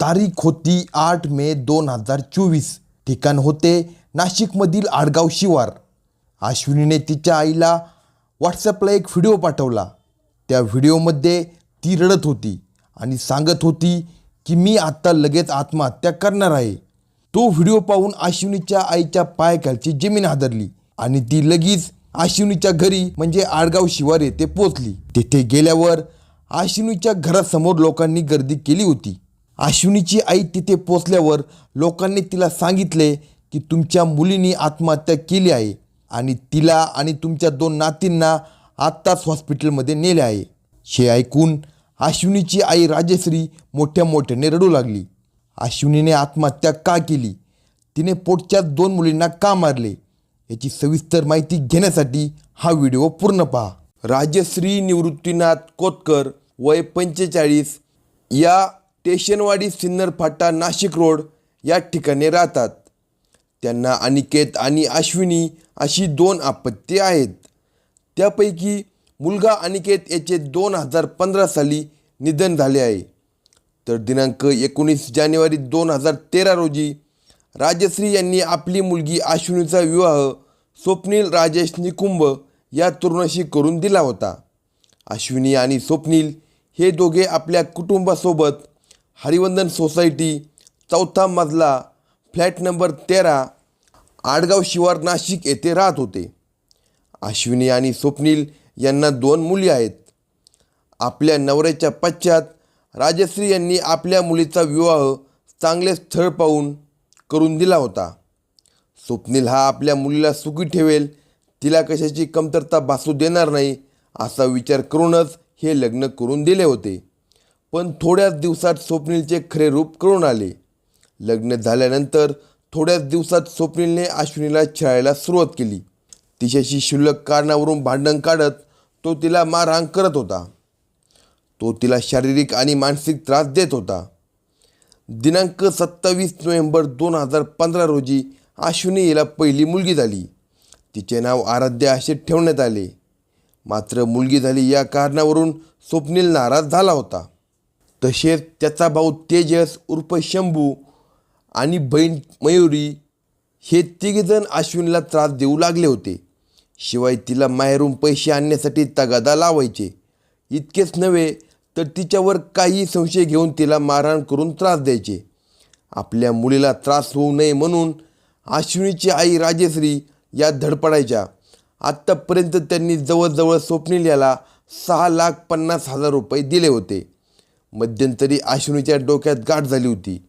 तारीख होती आठ मे दोन हजार चोवीस. ठिकाण होते नाशिकमधील आडगाव शिवार. अश्विनीने तिच्या आईला व्हॉट्सॲपला एक व्हिडिओ पाठवला. त्या व्हिडिओमध्ये ती रडत होती आणि सांगत होती की मी आत्ता लगेच आत्महत्या करणार आहे. तो व्हिडिओ पाहून अश्विनीच्या आईच्या पायाखालची जमीन हादरली आणि ती लगेच अश्विनीच्या घरी म्हणजे आडगाव शिवार येथे पोचली तिथे गेल्यावर अश्विनीच्या घरासमोर लोकांनी गर्दी केली होती. अश्विनीची आई तिथे पोचल्यावर लोकांनी तिला सांगितले की तुमच्या मुलीने आत्महत्या केली आहे आणि तिला आणि तुमच्या दोन नातींना आत्ताच हॉस्पिटलमध्ये नेले आहे. हे ऐकून अश्विनीची आई राजश्री मोठ्या मोठ्याने रडू लागली. अश्विनीने आत्महत्या का केली? तिने पोटच्या दोन मुलींना का मारले? याची सविस्तर माहिती घेण्यासाठी हा व्हिडिओ पूर्ण पहा. राजश्री निवृत्तीनाथ कोतकर वय पंचेचाळीस या स्टेशनवाडी सिन्नर फाटा नाशिक रोड या ठिकाणी राहतात. त्यांना अनिकेत आणि अश्विनी अशी दोन आपत्ती आहेत. त्यापैकी मुलगा अनिकेत याचे दोन हजार पंधरा साली निधन झाले आहे. तर दिनांक एकोणीस जानेवारी दोन हजार तेरा रोजी राजश्री यांनी आपली मुलगी अश्विनीचा विवाह स्वप्नील राजेश निकुंभ या तरुणाशी करून दिला होता. अश्विनी आणि स्वप्नील हे दोघे आपल्या कुटुंबासोबत हरिवंदन सोसायटी चौथा मजला फ्लॅट नंबर तेरा आडगाव शिवार नाशिक येथे राहत होते. अश्विनी आणि स्वप्नील यांना दोन मुली आहेत. आपल्या नवऱ्याच्या पश्चात राजश्री यांनी आपल्या मुलीचा विवाह चांगले स्थळ पाहून करून दिला होता. स्वप्नील हा आपल्या मुलीला सुखी ठेवेल तिला कशाची कमतरता भासू देणार नाही असा विचार करूनच हे लग्न करून दिले होते. पण थोड्याच दिवसात स्वप्नीलचे खरे रूप कळून आले. लग्न झाल्यानंतर थोड्याच दिवसात स्वप्नीलने अश्विनीला छळायला सुरुवात केली. तिच्याशी क्षुल्लक कारणावरून भांडण काढत तो तिला मारहाण करत होता. तो तिला शारीरिक आणि मानसिक त्रास देत होता. दिनांक सत्तावीस नोव्हेंबर दोन हजार पंधरा रोजी अश्विनी हिला पहिली मुलगी झाली. तिचे नाव आराध्या असे ठेवण्यात आले. मात्र मुलगी झाली या कारणावरून स्वप्नील नाराज झाला होता. तसेच त्याचा भाऊ तेजस उर्फ शंभू आणि बहीण मयुरी हे तिघेजण अश्विनला त्रास देऊ लागले होते. शिवाय तिला माहेरून पैसे आणण्यासाठी तगादा लावायचे. इतकेच नव्हे तर तिच्यावर काही संशय घेऊन तिला मारहाण करून त्रास द्यायचे. आपल्या मुलीला त्रास होऊ नये म्हणून अश्विनीची आई राजेश्री या धडपडायच्या. आत्तापर्यंत त्यांनी जवळजवळ स्वप्नील याला सहा लाख पन्नास हजार रुपये दिले होते. मध्यंतरी अश्विनीच्या डोक्यात गाठ झाली होती.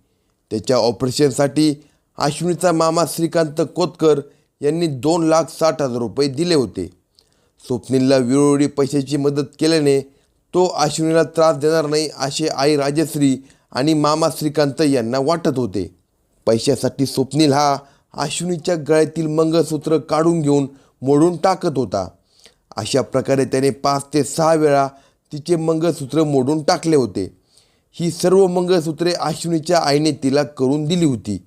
त्याच्या ऑपरेशनसाठी अश्विनीचा मामा श्रीकांत कोतकर यांनी दोन लाख साठ हजार रुपये दिले होते. स्वप्नीलला वेळोवेळी पैशाची मदत केल्याने तो अश्विनीला त्रास देणार नाही असे आई राजश्री आणि मामा श्रीकांत यांना वाटत होते. पैशासाठी स्वप्नील हा अश्विनीच्या गळ्यातील मंगळसूत्र काढून घेऊन मोडून टाकत होता. अशा प्रकारे त्याने पाच ते सहा वेळा तिचे मंगळसूत्र मोडून टाकले होते. ही सर्व मंगळसूत्रे अश्विनीच्या आईने तिला करून दिली होती.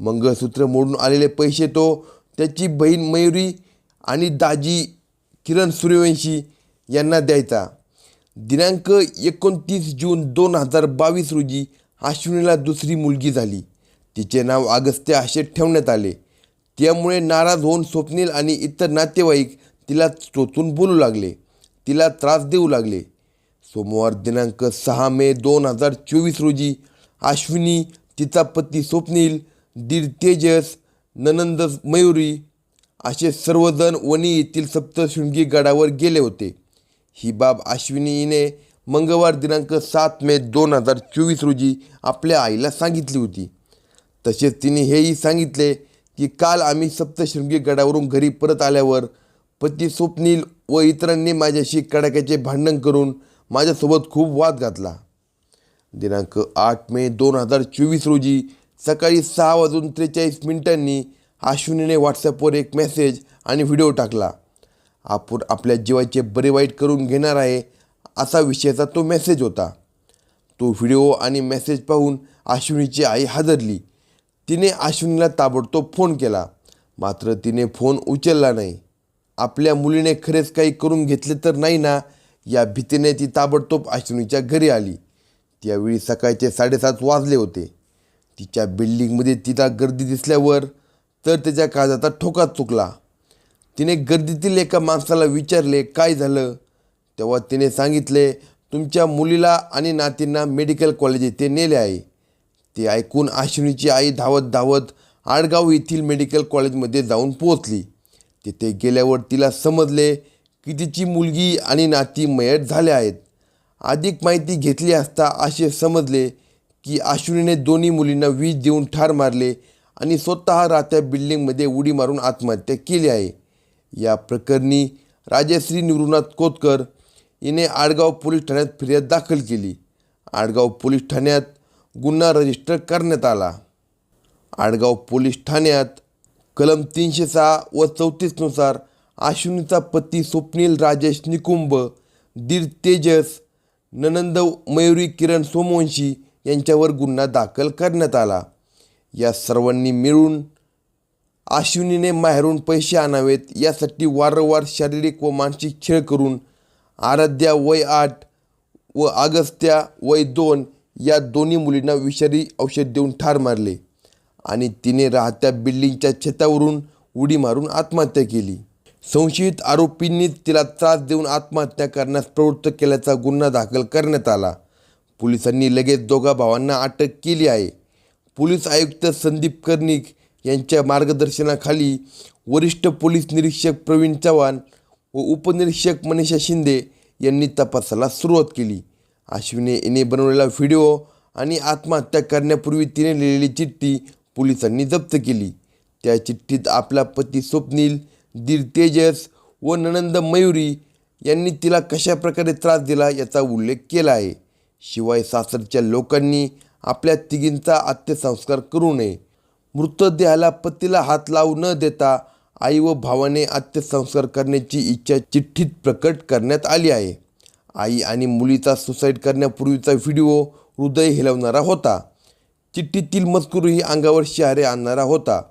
मंगळसूत्र मोडून आलेले पैसे तो त्याची बहीण मयुरी आणि दाजी किरण सूर्यवंशी यांना द्यायचा. दिनांक एकोणतीस जून दोन हजार बावीस रोजी अश्विनीला दुसरी मुलगी झाली. तिचे नाव अगस्त्य असे ठेवण्यात आले. त्यामुळे नाराज होऊन स्वप्नील आणि इतर नातेवाईक तिला चोचून बोलू लागले. तिला त्रास देऊ लागले. सोमवार दिनांक सहा मे दोन हजार चोवीस रोजी अश्विनी तिचा पती स्वप्नील दीड तेजस ननंद मयुरी असे सर्वजण वणी येथील सप्तशृंगी गडावर गेले होते. ही बाब अश्विनीने मंगळवार दिनांक सात मे दोन हजार चोवीस रोजी आपल्या आईला सांगितली होती. तसेच तिने हेही सांगितले की काल आम्ही सप्तशृंगी गडावरून घरी परत आल्यावर पती स्वप्नील व इतरांनी माझ्याशी कडाक्याचे भांडण करून माझ्यासोबत खूप वाद घातला. दिनांक आठ मे दोन हजार चोवीस रोजी सकाळी सहा वाजून त्रेचाळीस मिनिटांनी अश्विनीने व्हॉट्सॲपवर एक मेसेज आणि व्हिडिओ टाकला. आपण आपल्या जीवाचे बरे वाईट करून घेणार आहे असा विषयाचा तो मेसेज होता. तो व्हिडिओ आणि मेसेज पाहून अश्विनीची आई हादरली. तिने अश्विनीला ताबडतोब फोन केला. मात्र तिने फोन उचलला नाही. आपल्या मुलीने खरेच काही करून घेतले तर नाही ना? या भीतीने ती ताबडतोब अश्विनीच्या घरी आली. त्यावेळी सकाळचे साडेसात वाजले होते. तिच्या बिल्डिंगमध्ये तिला गर्दी दिसल्यावर तर त्याच्या काळजाचा ठोका चुकला. तिने गर्दीतील एका माणसाला विचारले काय झालं? तेव्हा तिने सांगितले तुमच्या मुलीला आणि नातींना मेडिकल कॉलेज येथे नेले आहे. ते ऐकून आश्विनीची आई धावत धावत आडगाव येथील मेडिकल कॉलेजमध्ये जाऊन पोहोचली. तिथे गेल्यावर तिला समजले की तिची मुलगी आणि नाती मयत झाले आहेत. अधिक माहिती घेतली असता असे समजले की अश्विनीने दोन्ही मुलींना वीज देऊन ठार मारले आणि स्वतः राहत्या बिल्डिंगमध्ये उडी मारून आत्महत्या केली आहे. या प्रकरणी राजश्री निवृनाथ कोतकर हिने आडगाव पोलीस ठाण्यात फिर्याद दाखल केली. आडगाव पोलीस ठाण्यात गुन्हा रजिस्टर करण्यात आला. आडगाव पोलीस ठाण्यात कलम तीनशे सहा व चौतीसनुसार अश्विनीचा पती स्वप्नील राजेश निकुंभ दीर तेजस ननंद मयुरी किरण सोमवंशी यांच्यावर गुन्हा दाखल करण्यात आला. या सर्वांनी मिळून अश्विनीने माहेरून पैसे आणावेत यासाठी वारंवार शारीरिक व मानसिक खेळ करून आराध्या वय आठ व अगस्त्या वय दोन या दोन्ही मुलींना विषारी औषध देऊन ठार मारले आणि तिने राहत्या बिल्डिंगच्या छतावरून उडी मारून आत्महत्या केली. संशयित आरोपींनी तिला त्रास देऊन आत्महत्या करण्यास प्रवृत्त केल्याचा गुन्हा दाखल करण्यात आला. पोलिसांनी लगेच दोघा भावांना अटक केली आहे. पोलीस आयुक्त संदीप कर्णिक यांच्या मार्गदर्शनाखाली वरिष्ठ पोलीस निरीक्षक प्रवीण चव्हाण व उपनिरीक्षक मनीषा शिंदे यांनी तपासाला सुरुवात केली. अश्विने याने बनवलेला व्हिडिओ आणि आत्महत्या करण्यापूर्वी तिने लिहिलेली चिठ्ठी पोलिसांनी जप्त केली. त्या चिठ्ठीत आपला पती स्वप्नील दीर तेजस व ननंद मयुरी यांनी तिला कशा प्रकारे त्रास दिला याचा उल्लेख केला आहे. शिवाय सासरच्या लोकांनी आपल्या तिघींचा अंत्यसंस्कार करू नये. मृतदेहाला पतीला हात लावू न देता आई व भावाने अंत्यसंस्कार करण्याची इच्छा चिठ्ठीत प्रकट करण्यात आली आहे. आई आणि मुलीचा सुसाईड करण्यापूर्वीचा व्हिडिओ हृदय हिलवणारा होता. चिठ्ठीतील मजकूरही अंगावर शहारे आणणारा होता.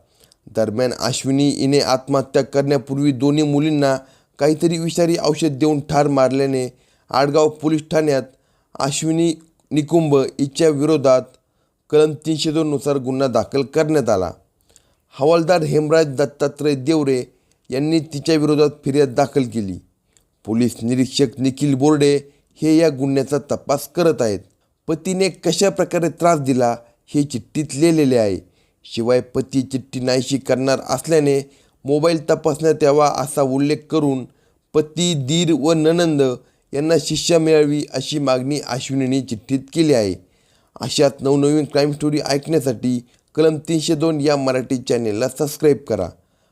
दरम्यान अश्विनी हिने आत्महत्या करण्यापूर्वी दोन्ही मुलींना काहीतरी विषारी औषध देऊन ठार मारल्याने आडगाव पोलीस ठाण्यात अश्विनी निकुंभ हिच्या विरोधात कलम तीनशे दोननुसार गुन्हा दाखल करण्यात आला. हवालदार हेमराज दत्तात्रय देवरे यांनी तिच्या विरोधात फिर्याद दाखल केली. पोलीस निरीक्षक निखिल बोर्डे हे या गुन्ह्याचा तपास करत आहेत. पतीने कशा प्रकारे त्रास दिला हे चिठ्ठीत लिहिलेले आहे. शिवाय पती चिठ्ठी नाहीशी करणार असल्याने मोबाईल तपासण्यात यावा असा उल्लेख करून पती दीर व ननंद यांना शिक्षा मिळावी अशी मागणी अश्विनीने चिठ्ठीत केली आहे. अशात नवनवीन क्राईम स्टोरी ऐकण्यासाठी कलम तीनशे दोन या मराठी चॅनेलला सबस्क्राईब करा.